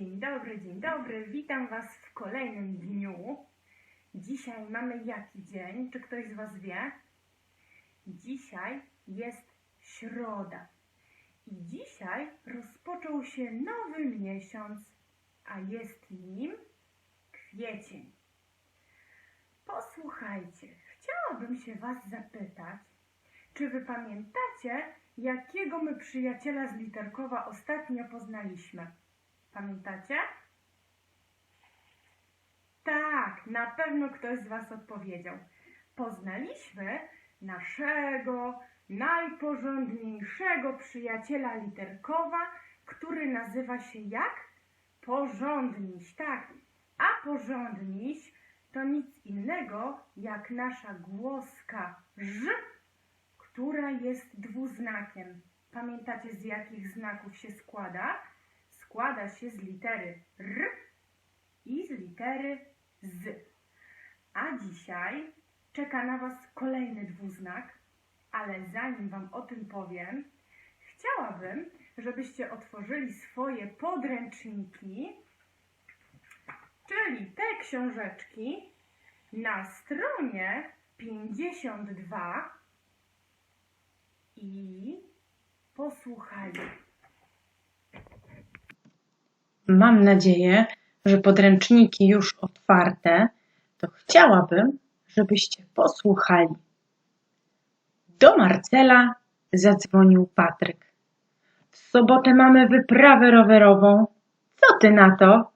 Dzień dobry, dzień dobry. Witam Was w kolejnym dniu. Dzisiaj mamy jaki dzień? Czy ktoś z Was wie? Dzisiaj jest środa. I dzisiaj rozpoczął się nowy miesiąc, a jest nim kwiecień. Posłuchajcie, chciałabym się Was zapytać, czy Wy pamiętacie, jakiego my przyjaciela z Literkowa ostatnio poznaliśmy? Pamiętacie? Tak, na pewno ktoś z Was odpowiedział. Poznaliśmy naszego najporządniejszego przyjaciela Literkowa, który nazywa się jak? Porządniś, tak. A porządniś to nic innego jak nasza głoska ż, która jest dwuznakiem. Pamiętacie z jakich znaków się składa? Składa się z litery r i z litery z. A dzisiaj czeka na Was kolejny dwuznak, ale zanim Wam o tym powiem, chciałabym, żebyście otworzyli swoje podręczniki, czyli te książeczki na stronie 52 i posłuchali. Mam nadzieję, że podręczniki już otwarte, to chciałabym, żebyście posłuchali. Do Marcela zadzwonił Patryk. W sobotę mamy wyprawę rowerową. Co ty na to?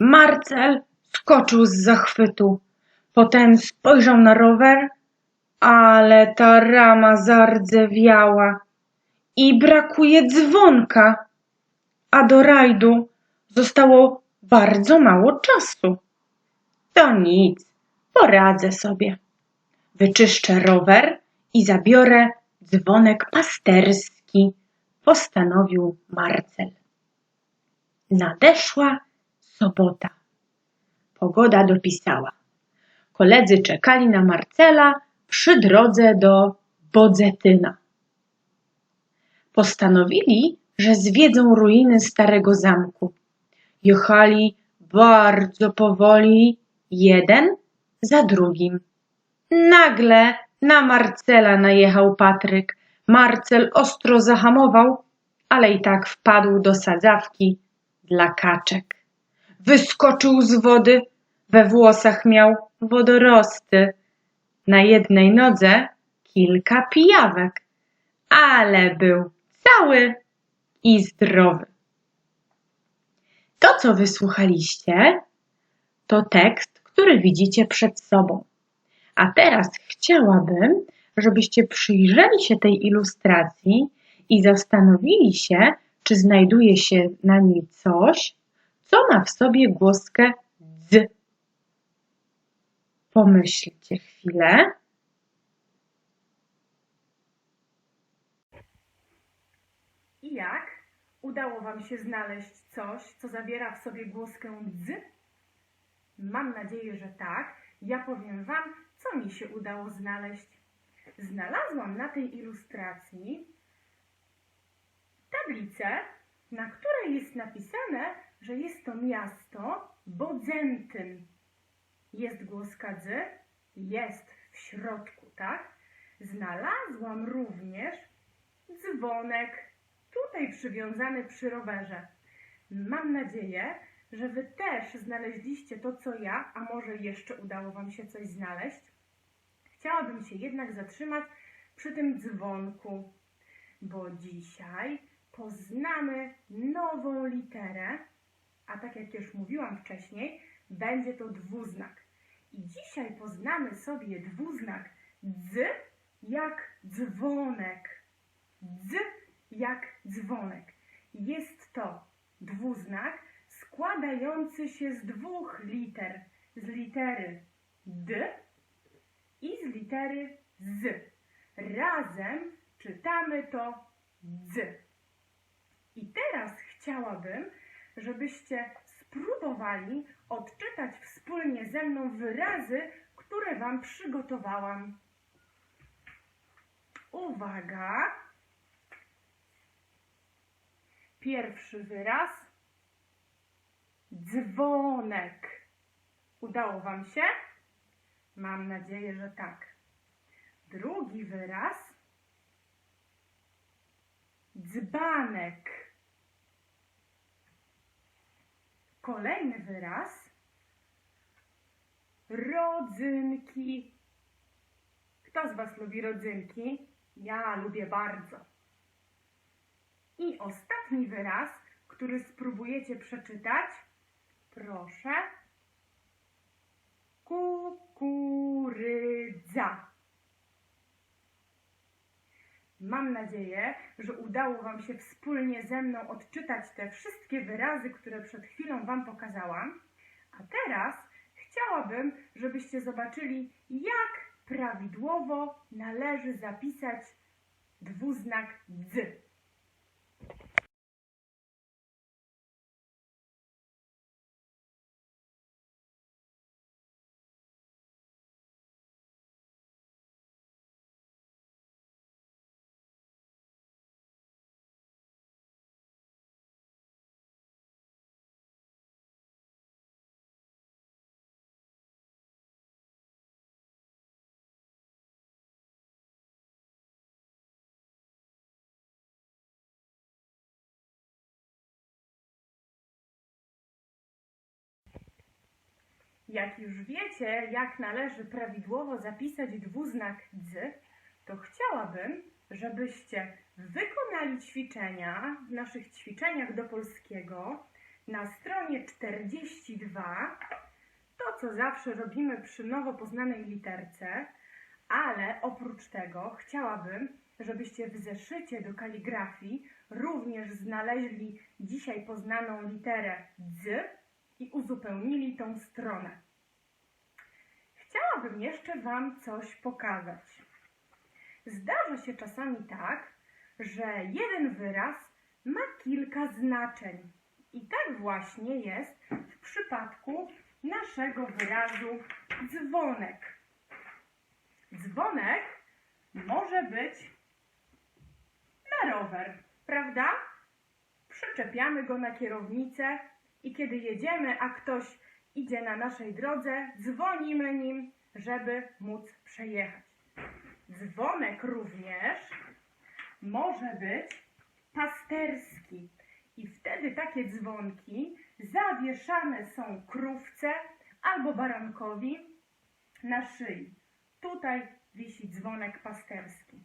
Marcel skoczył z zachwytu. Potem spojrzał na rower, ale ta rama zardzewiała i brakuje dzwonka, a do rajdu zostało bardzo mało czasu. To nic, poradzę sobie. Wyczyszczę rower i zabiorę dzwonek pasterski, postanowił Marcel. Nadeszła sobota. Pogoda dopisała. Koledzy czekali na Marcela przy drodze do Bodzetyna. Postanowili, że zwiedzą ruiny starego zamku. Jechali bardzo powoli, jeden za drugim. Nagle na Marcela najechał Patryk. Marcel ostro zahamował, ale i tak wpadł do sadzawki dla kaczek. Wyskoczył z wody, we włosach miał wodorosty. Na jednej nodze kilka pijawek, ale był cały i zdrowy. To, co wysłuchaliście, to tekst, który widzicie przed sobą. A teraz chciałabym, żebyście przyjrzeli się tej ilustracji i zastanowili się, czy znajduje się na niej coś, co ma w sobie głoskę z. Pomyślcie chwilę. I jak? Udało Wam się znaleźć coś, co zawiera w sobie głoskę dz? Mam nadzieję, że tak. Ja powiem Wam, co mi się udało znaleźć. Znalazłam na tej ilustracji tablicę, na której jest napisane, że jest to miasto Bodzentyn. Jest głoska dz? Jest w środku, tak? Znalazłam również dzwonek tutaj przywiązany przy rowerze. Mam nadzieję, że Wy też znaleźliście to, co ja, a może jeszcze udało Wam się coś znaleźć. Chciałabym się jednak zatrzymać przy tym dzwonku, bo dzisiaj poznamy nową literę, a tak jak już mówiłam wcześniej, będzie to dwuznak. I dzisiaj poznamy sobie dwuznak dz jak dzwonek. Dz jak dzwonek. Jest to dwuznak składający się z dwóch liter. Z litery D i z litery Z. Razem czytamy to dz. I teraz chciałabym, żebyście spróbowali odczytać wspólnie ze mną wyrazy, które Wam przygotowałam. Uwaga! Pierwszy wyraz dzwonek. Udało Wam się? Mam nadzieję, że tak. Drugi wyraz. Dzbanek. Kolejny wyraz. Rodzynki. Kto z Was lubi rodzynki? Ja lubię bardzo. I ostatni wyraz, który spróbujecie przeczytać. Proszę. Kukurydza. Mam nadzieję, że udało Wam się wspólnie ze mną odczytać te wszystkie wyrazy, które przed chwilą Wam pokazałam. A teraz chciałabym, żebyście zobaczyli, jak prawidłowo należy zapisać dwuznak dz. Jak już wiecie, jak należy prawidłowo zapisać dwuznak dz, to chciałabym, żebyście wykonali ćwiczenia w naszych ćwiczeniach do polskiego na stronie 42. To, co zawsze robimy przy nowo poznanej literce, ale oprócz tego chciałabym, żebyście w zeszycie do kaligrafii również znaleźli dzisiaj poznaną literę dz i uzupełnili tą stronę. Chciałabym jeszcze Wam coś pokazać. Zdarza się czasami tak, że jeden wyraz ma kilka znaczeń. I tak właśnie jest w przypadku naszego wyrazu dzwonek. Dzwonek może być na rower, prawda? Przyczepiamy go na kierownicę i kiedy jedziemy, a ktoś idzie na naszej drodze, dzwonimy nim, żeby móc przejechać. Dzwonek również może być pasterski i wtedy takie dzwonki zawieszane są krówce albo barankowi na szyi. Tutaj wisi dzwonek pasterski.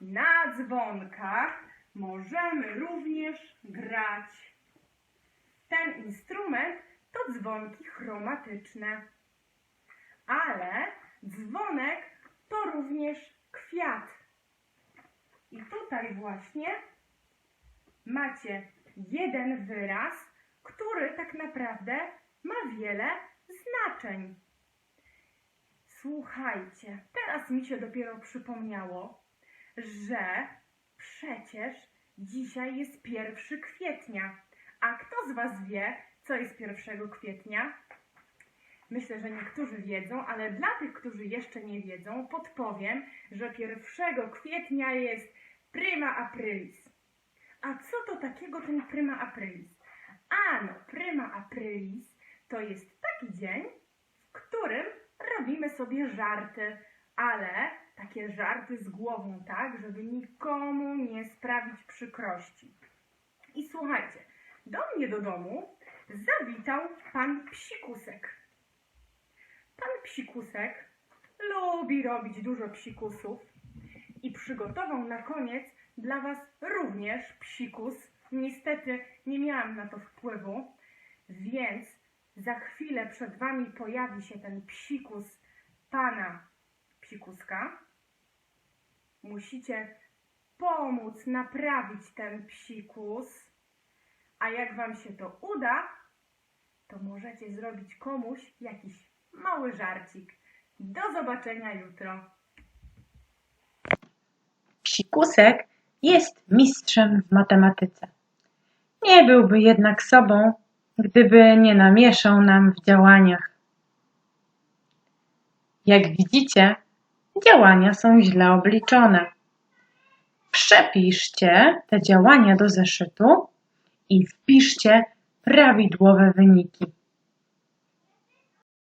Na dzwonkach możemy również grać. Ten instrument to dzwonki chromatyczne. Ale dzwonek to również kwiat. I tutaj właśnie macie jeden wyraz, który tak naprawdę ma wiele znaczeń. Słuchajcie, teraz mi się dopiero przypomniało, że przecież dzisiaj jest 1 kwietnia. A kto Was wie, co jest 1 kwietnia? Myślę, że niektórzy wiedzą, ale dla tych, którzy jeszcze nie wiedzą, podpowiem, że 1 kwietnia jest prima aprilis. A co to takiego ten prima aprilis? Ano, prima aprilis to jest taki dzień, w którym robimy sobie żarty, ale takie żarty z głową, tak, żeby nikomu nie sprawić przykrości. I słuchajcie, do mnie do domu zawitał pan Psikusek. Pan Psikusek lubi robić dużo psikusów i przygotował na koniec dla Was również psikus. Niestety nie miałam na to wpływu, więc za chwilę przed Wami pojawi się ten psikus pana psikuska. Musicie pomóc naprawić ten psikus, a jak Wam się to uda, to możecie zrobić komuś jakiś mały żarcik. Do zobaczenia jutro. Psikusek jest mistrzem w matematyce. Nie byłby jednak sobą, gdyby nie namieszał nam w działaniach. Jak widzicie, działania są źle obliczone. Przepiszcie te działania do zeszytu i wpiszcie prawidłowe wyniki.